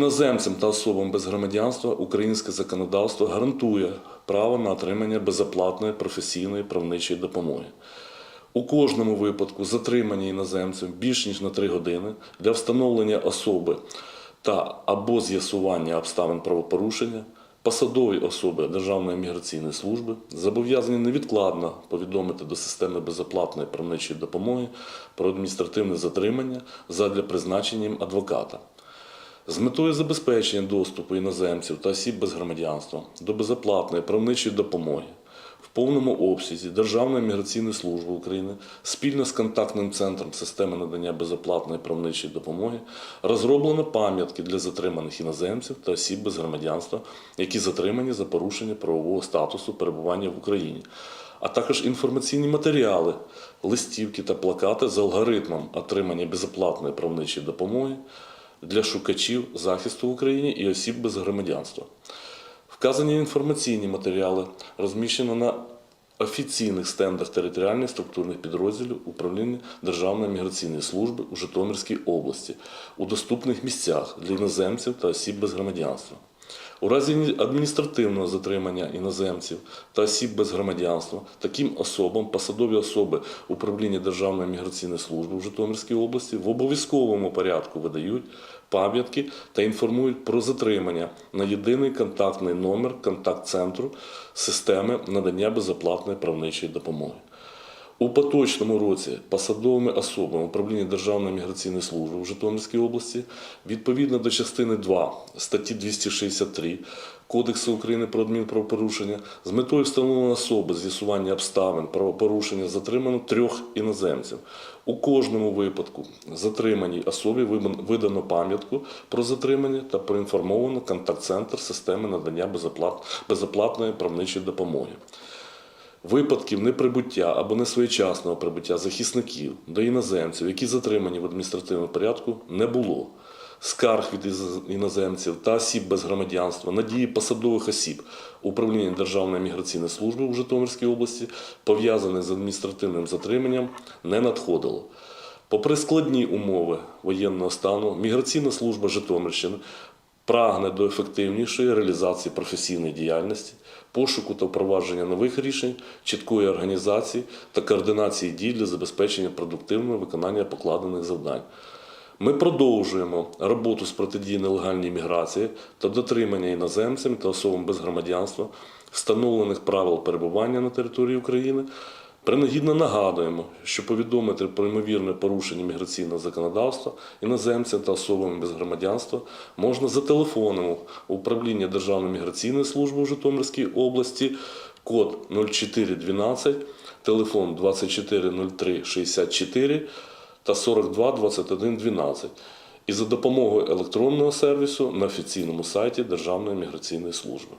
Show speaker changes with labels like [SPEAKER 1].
[SPEAKER 1] Іноземцям та особам без громадянства українське законодавство гарантує право на отримання безоплатної професійної правничої допомоги. У кожному випадку затримання іноземцем більш ніж на 3 години для встановлення особи та або з'ясування обставин правопорушення посадові особи Державної міграційної служби зобов'язані невідкладно повідомити до системи безоплатної правничої допомоги про адміністративне затримання задля призначенням адвоката. З метою забезпечення доступу іноземців та осіб без громадянства до безоплатної правничої допомоги в повному обсязі Державної міграційної служби України спільно з контактним центром системи надання безоплатної правничої допомоги розроблено пам'ятки для затриманих іноземців та осіб без громадянства, які затримані за порушення правового статусу перебування в Україні, а також інформаційні матеріали, листівки та плакати з алгоритмом отримання безоплатної правничої допомоги для шукачів захисту в Україні і осіб без громадянства. Вказані інформаційні матеріали розміщено на офіційних стендах територіальних структурних підрозділів управління Державної міграційної служби у Житомирській області у доступних місцях для іноземців та осіб без громадянства. У разі адміністративного затримання іноземців та осіб без громадянства таким особам посадові особи управління Державної міграційної служби в Житомирській області в обов'язковому порядку видають пам'ятки та інформують про затримання на єдиний контактний номер контакт-центру системи надання безоплатної правничої допомоги. У поточному році посадовими особами управління Державної міграційної служби в Житомирській області відповідно до частини 2 статті 263 Кодексу України про адмінправопорушення з метою встановлення особи з'ясування обставин правопорушення затримано трьох іноземців. У кожному випадку затриманій особі видано пам'ятку про затримання та проінформовано контакт-центр системи надання безоплатної правничої допомоги. Випадків неприбуття або несвоєчасного прибуття захисників до іноземців, які затримані в адміністративному порядку, не було. Скарг від іноземців та осіб без громадянства на дії посадових осіб управління Державної міграційної служби у Житомирській області, пов'язаних з адміністративним затриманням, не надходило. Попри складні умови воєнного стану, міграційна служба Житомирщини прагне до ефективнішої реалізації професійної діяльності, пошуку та впровадження нових рішень, чіткої організації та координації дій для забезпечення продуктивного виконання покладених завдань. Ми продовжуємо роботу з протидії нелегальній міграції та дотримання іноземцями та особам без громадянства встановлених правил перебування на території України. Принагідно нагадуємо, що повідомити про ймовірне порушення міграційного законодавства іноземцям та особам без громадянства можна за телефоном управління Державної міграційної служби у Житомирській області, код 0412, телефон 2403 64 та 42 21 12 і за допомогою електронного сервісу на офіційному сайті Державної міграційної служби.